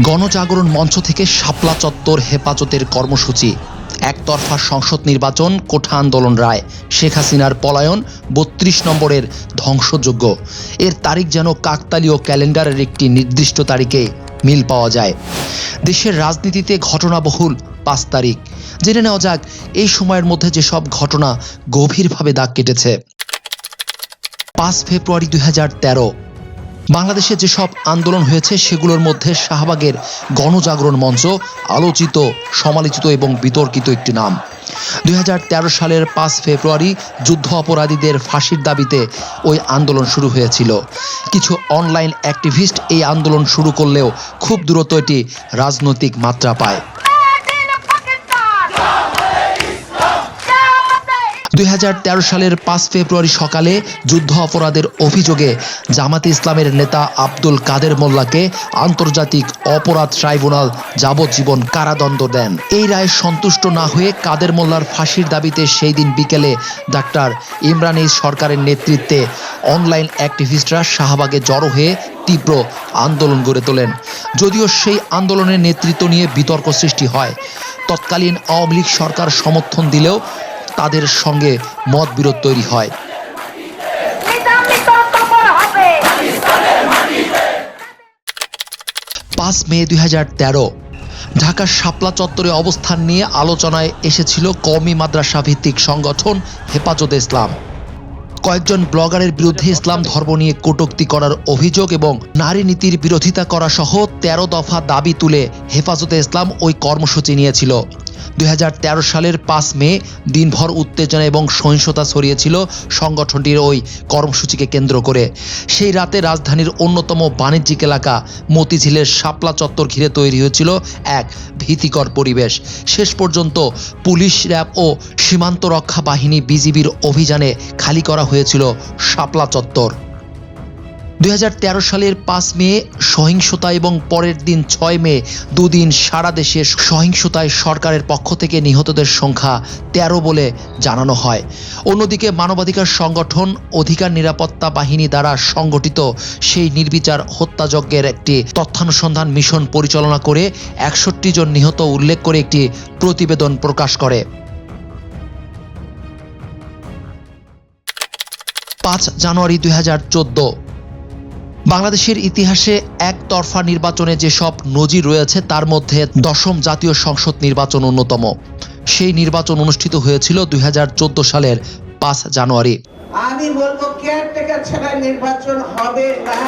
গণজাগরণ মঞ্চ থেকে শাপলা চত্বর হেফাজতের কর্মসূচি। একতরফা সংসদ নির্বাচন, কোঠা আন্দোলন রায়। শেখ হাসিনার পলায়ন, বত্রিশ নম্বরের ধ্বংসযোগ্য এর তারিখ যেন কাকতালীয় ক্যালেন্ডারের একটি নির্দিষ্ট তারিখে মিল পাওয়া যায়। দেশের রাজনীতিতে ঘটনাবহুল পাঁচ তারিখ। জেনে নেওয়া যাক, এই সময়ের মধ্যে যেসব ঘটনা গভীরভাবে দাগ কেটেছে। পাঁচ ফেব্রুয়ারি দুই হাজার তেরো। বাংলাদেশে যেসব আন্দোলন হয়েছে, সেগুলোর মধ্যে শাহবাগের গণজাগরণ মঞ্চ, আলোচিত, সমালোচিত এবং বিতর্কিত একটি নাম। দু হাজার তেরো সালের পাঁচ ফেব্রুয়ারি যুদ্ধ অপরাধীদের ফাঁসির দাবিতে ওই আন্দোলন শুরু হয়েছিল। কিছু অনলাইন অ্যাক্টিভিস্ট এই আন্দোলন শুরু করলেও খুব দ্রুত এটি রাজনৈতিক মাত্রা পায়। দুই হাজার তেরো সালের পাঁচ ফেব্রুয়ারি সকালে যুদ্ধ অপরাধের অভিযোগে জামাতে ইসলামের নেতা আব্দুল কাদের মোল্লাকে আন্তর্জাতিক অপরাধ ট্রাইব্যুনাল যাবজ্জীবন কারাদণ্ড দেন। এই রায়ে সন্তুষ্ট না হয়ে কাদের মোল্লার ফাঁসির দাবিতে সেই দিন বিকেলে ডাক্তার ইমরান সরকারের নেতৃত্বে অনলাইন অ্যাক্টিভিস্টরা শাহবাগে জড়ো হয়ে তীব্র আন্দোলন গড়ে তোলেন। যদিও সেই আন্দোলনের নেতৃত্ব নিয়ে বিতর্ক সৃষ্টি হয়। তৎকালীন আওয়ামী লীগ সরকার সমর্থন দিলেও তাদের সঙ্গে মতবিরোধ তৈরি হয়। পাঁচ মে দু হাজার তেরো, ঢাকার শাপলা চত্বরে অবস্থান নিয়ে আলোচনায় এসেছিল কওমি মাদ্রাসা ভিত্তিক সংগঠন হেফাজতে ইসলাম। কয়েকজন ব্লগারের বিরুদ্ধে ইসলাম ধর্ম নিয়ে কটূক্তি করার অভিযোগ এবং নারী নীতির বিরোধিতা করা সহ তেরো দফা দাবি তুলে হেফাজতে ইসলাম ওই কর্মসূচি নিয়েছিল। দু হাজার তেরো সালের পাঁচ মে দিনভর উত্তেজনা এবং সহিংসতা ছড়িয়েছিল সংগঠনটির ওই কর্মসূচিকে কেন্দ্র করে। সেই রাতে রাজধানীর অন্যতম বাণিজ্যিক এলাকা মতিঝিলের শাপলা চত্বর ঘিরে তৈরি হয়েছিল এক ভীতিকর পরিবেশ। শেষ পর্যন্ত পুলিশ র্যাব ও সীমান্ত রক্ষা বাহিনী বিজিবির অভিযানে খালি করা হয়েছিল শাপলা চত্বর। দুই হাজার তেরো সালের পাঁচ মে, সহিংসতা এবং পরের দিন ছয় মে দুদিন সারা দেশে সহিংসতায় সরকারের পক্ষ থেকে নিহতদের সংখ্যা তেরো বলে জানানো হয়। অন্যদিকে মানবাধিকার সংগঠন অধিকার নিরাপত্তা বাহিনী দ্বারা সংগঠিত সেই নির্বিচার হত্যাযজ্ঞের একটি তথ্যানুসন্ধান মিশন পরিচালনা করে একষট্টি জন নিহত উল্লেখ করে একটি প্রতিবেদন প্রকাশ করে। পাঁচ জানুয়ারি দু হাজার চোদ্দ বাংলাদেশের ইতিহাসে একতরফা নির্বাচনে যেসব নজির রয়েছে তার মধ্যে দশম জাতীয় সংসদ নির্বাচন অন্যতম। সেই নির্বাচন অনুষ্ঠিত হয়েছিল দুই হাজার চোদ্দ সালের পাঁচ জানুয়ারি। আমি বলব কেয়ারটেকার ছাড়া নির্বাচন হবে না।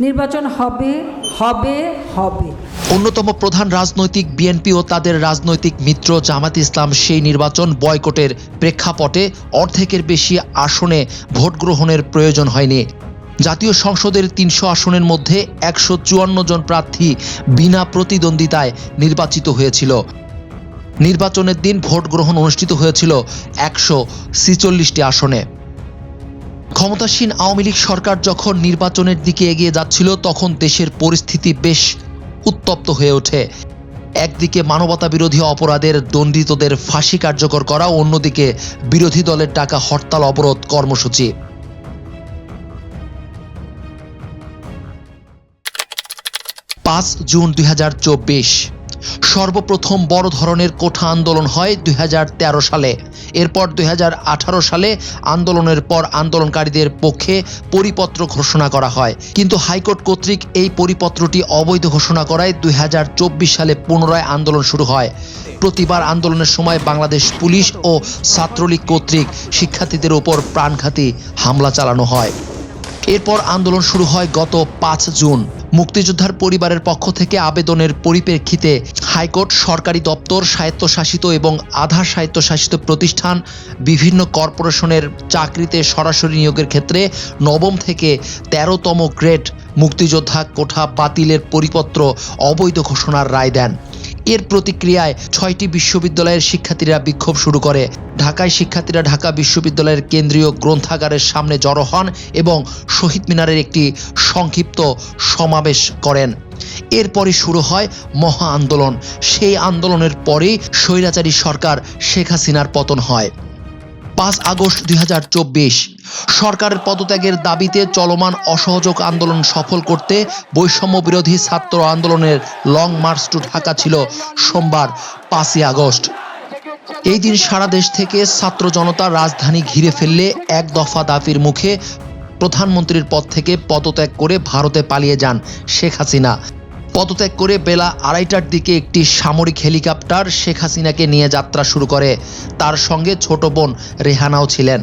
নির্বাচন হবে হবে হবে। অন্যতম প্রধান রাজনৈতিক বিএনপি ও তাদের রাজনৈতিক মিত্র জামাত ইসলাম সেই নির্বাচন বয়কটের প্রেক্ষাপটে অর্ধেকের বেশি আসনে ভোট গ্রহণের প্রয়োজন হয়নি। জাতীয় সংসদের তিনশো আসনের মধ্যে একশো চুয়ান্ন জন প্রার্থী বিনা প্রতিদ্বন্দ্বিতায় নির্বাচিত হয়েছিল। নির্বাচনের দিন ভোট গ্রহণ অনুষ্ঠিত হয়েছিল একশো ছিচল্লিশটি আসনে। ক্ষমতাসীন আওয়ামী লীগ সরকার যখন নির্বাচনের দিকে এগিয়ে যাচ্ছিল, তখন দেশের পরিস্থিতি বেশ উত্তপ্ত হয়ে ওঠে। একদিকে মানবতা বিরোধী অপরাধের দণ্ডিতদের ফাঁসি কার্যকর করা, অন্যদিকে বিরোধী দলের টাকা হরতাল অবরোধ কর্মসূচি। পাঁচ জুন দুই হাজার চব্বিশ। সর্বপ্রথম বড় ধরনের কোঠা আন্দোলন হয় দুই হাজার তেরো সালে। এরপর দুই হাজার আঠারো সালে আন্দোলনের পর আন্দোলনকারীদের পক্ষে পরিপত্র ঘোষণা করা হয়। কিন্তু হাইকোর্ট কর্তৃক এই পরিপত্রটি অবৈধ ঘোষণা করায় দুই হাজার চব্বিশ সালে পুনরায় আন্দোলন শুরু হয়। প্রতিবার আন্দোলনের সময় বাংলাদেশ পুলিশ ও ছাত্রলীগ কর্তৃক শিক্ষার্থীদের উপর প্রাণঘাতী হামলা চালানো হয়। এরপর আন্দোলন শুরু হয় গত পাঁচ জুন। মুক্তিযোদ্ধার পরিবারের পক্ষ থেকে আবেদনের পরিপ্রেক্ষিতে হাইকোর্ট, সরকারি দপ্তর, স্বায়ত্তশাসিত এবং আধা স্বায়ত্তশাসিত প্রতিষ্ঠান, বিভিন্ন কর্পোরেশনের চাকরিতে সরাসরি নিয়োগের ক্ষেত্রে নবম থেকে তেরোতম গ্রেড মুক্তিযোদ্ধা কোঠা বাতিলের পরিপত্র অবৈধ ঘোষণার রায় দেন। এর প্রতিক্রিয়ায় ছয়টি বিশ্ববিদ্যালয়ের শিক্ষার্থীরা বিক্ষোভ শুরু করে। ঢাকায় শিক্ষার্থীরা ঢাকা বিশ্ববিদ্যালয়ের কেন্দ্রীয় গ্রন্থাগারের সামনে জড়ো হন এবং শহীদ মিনারের একটি সংক্ষিপ্ত সমাবেশ করেন। এরপরই শুরু হয় মহা আন্দোলন। সেই আন্দোলনের পরেই স্বৈরাচারী সরকার শেখ হাসিনার পতন হয়। পাঁচ আগস্ট দুই হাজার চব্বিশ। সরকারের পদত্যাগের দাবিতে চলমান অসহযোগ আন্দোলন সফল করতে বৈষম্য বিরোধী ছাত্র আন্দোলনের লং মার্চ টু ঢাকা ছিল সোমবার, পাঁচই আগস্ট। এই দিন সারা দেশ থেকে ছাত্র জনতা রাজধানী ঘিরে ফেললে এক দফা দাবির মুখে প্রধানমন্ত্রীর পদ থেকে পদত্যাগ করে ভারতে পালিয়ে যান শেখ হাসিনা। পদত্যাগ করে বেলা আড়াইটার দিকে একটি সামরিক হেলিকপ্টার শেখ হাসিনাকে নিয়ে যাত্রা শুরু করে। তার সঙ্গে ছোট বোন রেহানাও ছিলেন।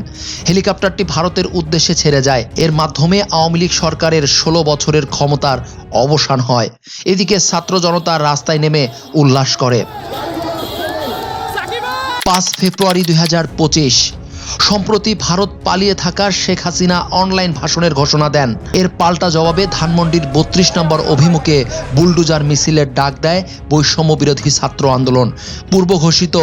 হেলিকপ্টারটি ভারতের উদ্দেশ্যে ছেড়ে যায়। এর মাধ্যমে আওয়ামী লীগ সরকারের ষোলো বছরের ক্ষমতার অবসান হয়। এদিকে ছাত্র জনতা রাস্তায় নেমে উল্লাস করে। পাঁচ ফেব্রুয়ারি দু হাজার পঁচিশ সম্প্রতি ভারত পালিয়ে থাকা শেখ হাসিনা অনলাইন ভাষণের ঘোষণা দেন। এর পাল্টা জবাবে ধানমন্ডির বত্রিশ নম্বর অভিমুখে বুলডুজার মিছিলের ডাক দেয় বৈষম্য বিরোধী ছাত্র আন্দোলন। পূর্ব ঘোষিত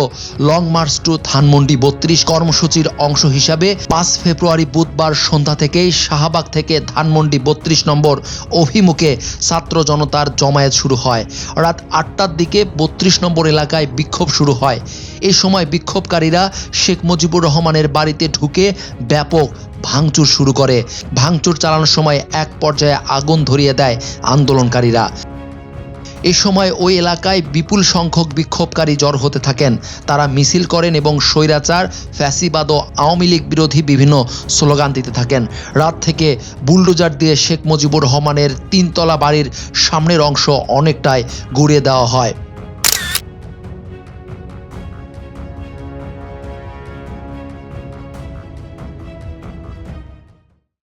লং মার্চ টু ধানমন্ডি বত্রিশ কর্মসূচির অংশ হিসাবে পাঁচ ফেব্রুয়ারি বুধবার সন্ধ্যা থেকেই শাহবাগ থেকে ধানমন্ডি বত্রিশ নম্বর অভিমুখে ছাত্র জনতার জমায়েত শুরু হয়। রাত আটটার দিকে বত্রিশ নম্বর এলাকায় বিক্ষোভ শুরু হয়। এই সময় বিক্ষোভকারীরা শেখ মুজিবুর রহমানের বাড়িতে ঢুকে ব্যাপক ভাঙচুর শুরু করে। ভাঙচুর চালানোর সময় এক পর্যায়ে আগুন ধরিয়ে দেয় আন্দোলনকারীরা। এ সময় ওই এলাকায় বিপুল সংখ্যক বিক্ষোভকারী জড় হতে থাকেন। তারা মিছিল করেন এবং স্বৈরাচার, ফ্যাসিবাদ ও আওয়ামী লীগ বিরোধী বিভিন্ন স্লোগান দিতে থাকেন। রাত থেকে বুলডোজার দিয়ে শেখ মুজিবুর রহমানের তিনতলা বাড়ির সামনের অংশ অনেকটাই গুড়িয়ে দেওয়া হয়।